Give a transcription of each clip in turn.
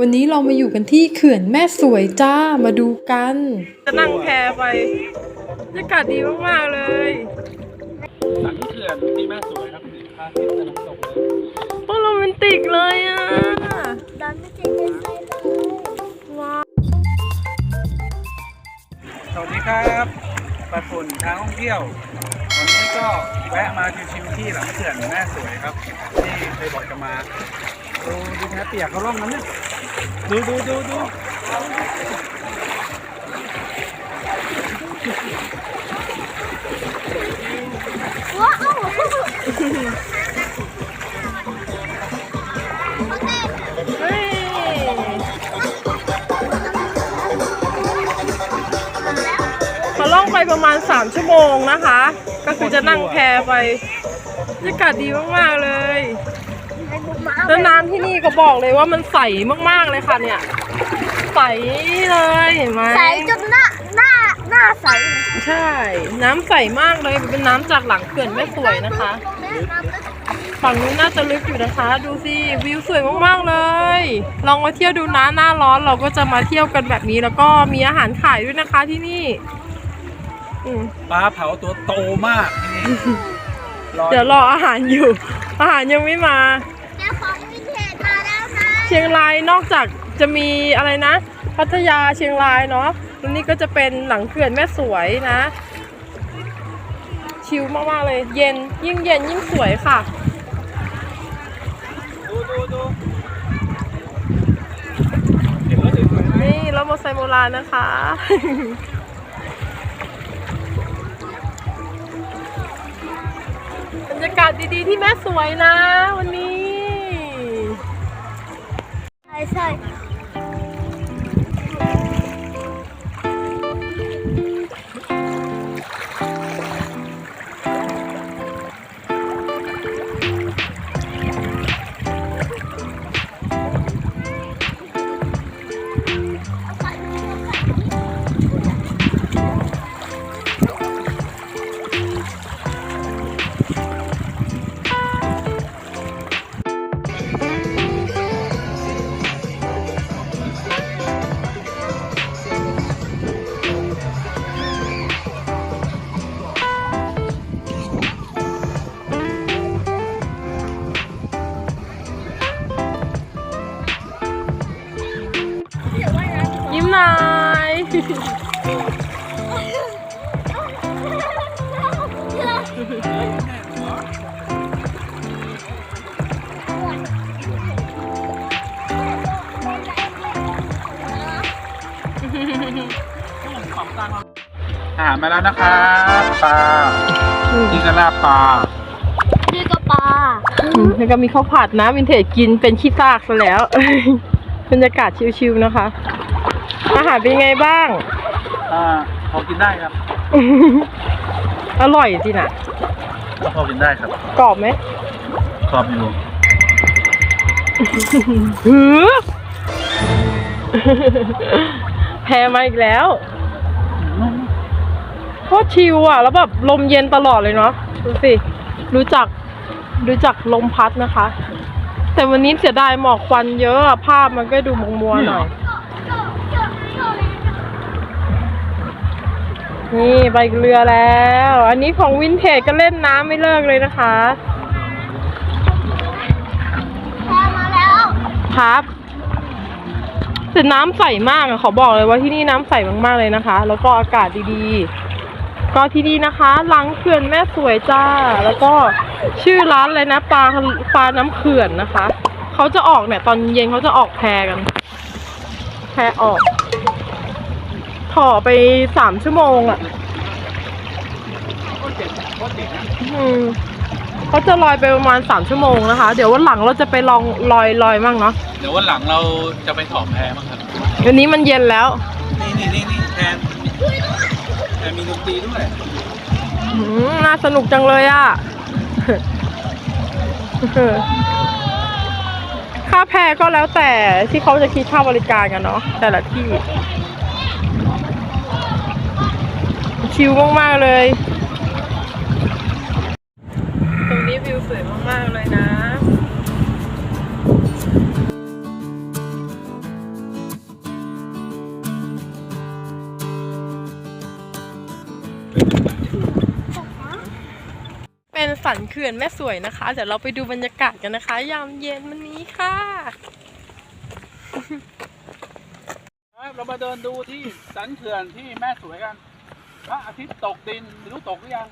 วันนี้เรามาอยู่กันที่เขื่อนแม่สวยจ้ามาดูกัน จะนั่งแพไปบรรยากาศดีมากๆเลยหลังเขื่อนที่แม่สวยครับนี่พาทิตย์ตะวันตกเลยโอ้โรแมนติกเลยอะดันไม่เจ๊เป็นไรเลยว้าวสวัสดีครับปัดฝุ่นทางท่องเที่ยว วันนี้ก็แวะมาชิวๆที่หลังเขื่อนแม่สวยครับ ที่เคยบอกจะมาดูดูแพเปียกเขาล่องนั้นเนี่ย ดูดูดูดูว้าวเฮ้ยเขาล่องไปประมาณ 3 ชั่วโมงนะคะ ก็คือจะนั่งแพไปบรรยากาศดีมาก ๆ เลย แล้วน้ำที่นี่ก็บอกเลยว่ามันใสมากๆเลยค่ะเนี่ย ใสเลยเห็นไหมใสจนหน้าหน้าหน้าใส ใช่ น้ำใสมากเลยเป็นน้ำจากหลังเขื่อนแม่สวยนะคะตรงนี้น้ำลึกฝั่งนู้นน่าจะลึกอยู่นะคะ ดูสิวิวสวยมากๆเลย ลองมาเที่ยวดูนะหน้าร้อนเราก็จะมาเที่ยวกันแบบนี้แล้วก็มีอาหารขายด้วยนะคะที่นี่อืมปลาเผาตัวโตมากที่นี่รอเดี๋ยวรออาหารอยู่ อาหารยังไม่มา เชียงรายนอกจากจะมีอะไรนะ พัทยาเชียงรายเนาะตรงนี้ก็จะเป็นหลังเขื่อนแม่สวยนะ ชิลมากๆเลย เย็นยิ่งเย็นยิ่งสวยค่ะนี่รถมอเตอร์ไซค์โบราณนะคะบรรยากาศดีๆที่แม่สวยนะ วันนี้ อาหารมาแล้วนะครับปลาที่กระลาบปลานี่ก็ปลาแล้วก็มีข้าวผัดนะวินเทจกินเป็นขี้ซากซะแล้ว บรรยากาศชิลๆนะคะ อาหารเป็นไงบ้าง อ่าพอกินได้ครับอร่อยจริงนะพอกินได้ครับกรอบไหมกรอบอยู่หือแพ้มาอีกแล้วโคตรชิลอะ แล้วแบบลมเย็นตลอดเลยเนาะดูสิ รู้จักรู้จักลมพัดนะคะ แต่วันนี้เสียดายหมอกควันเยอะอะภาพมันก็ดูมัวมัวๆหน่อย นี่ไปเรือแล้ว อันนี้ของวินเทจก็เล่นน้ำไม่เลิกเลยนะคะแพมาแล้วครับแต่น้ำใสมากอะขอบอกเลยว่าที่นี่น้ำใสมากๆเลยนะคะ แล้วก็อากาศดีๆ ก็ที่นี่นะคะหลังเขื่อนแม่สวยจ้า แล้วก็ชื่อร้านเลยนะปลาปลาน้ำเขื่อนนะคะ เขาจะออกเนี่ยตอนเย็นเขาจะออกแพกัน แพออก ถ่อไปสามชั่วโมงอะอืมเขาจะลอยไปประมาณสามชั่วโมงนะคะ เดี๋ยววันหลังเราจะไปลองลอยลอยมั่งเนาะเดี๋ยววันหลังเราจะไปถอมแพมั้งครับ วันนี้มันเย็นแล้ว นี่นี่นี่นี่แทนแทนมีดนตรีด้วยอืมน่าสนุกจังเลยอะ่ะ ค่าแพก็แล้วแต่ที่เขาจะคิดค่าบริการกันเนาะแต่ละที่ ชิลมาก ๆ เลย ตรงนี้วิวสวยมาก ๆ เลยนะเป็นสันเขื่อนแม่สวยนะคะ เดี๋ยวเราไปดูบรรยากาศกันนะคะ ยามเย็นวันนี้ค่ะ ครับเรามาเดินดูที่สันเขื่อนที่แม่สวยกัน พระอาทิตย์ตกดินไม่รู้ตกหรือยัง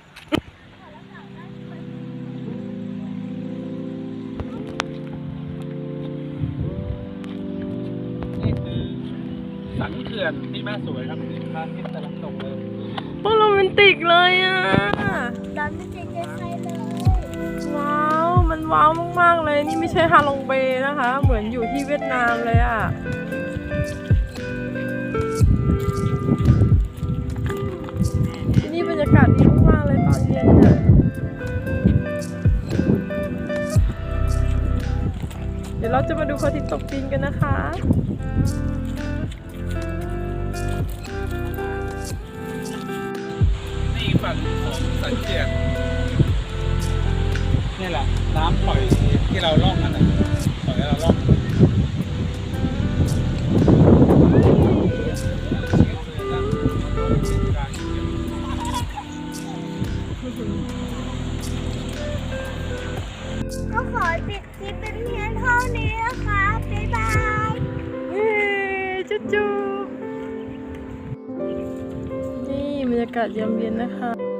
นี่คือสันเขื่อนที่แม่สวยครับนี่พระอาทิตย์กำลังตกเลยโอ้โรแมนติกเลยอะตอนไม่เจ๊ใครเลยว้าว มันว้าวมากๆเลย นี่ไม่ใช่ฮาลงเบย์นะคะ เหมือนอยู่ที่เวียดนามเลยอะ เดี๋ยวเราจะมาดูพระอาทิตย์ตกดินกันนะคะ นี่ฝั่งของสันเขื่อนนี่แหละ น้ำปล่อยที่เราล่องกันนะปล่อ กาศยามเย็นนะคะ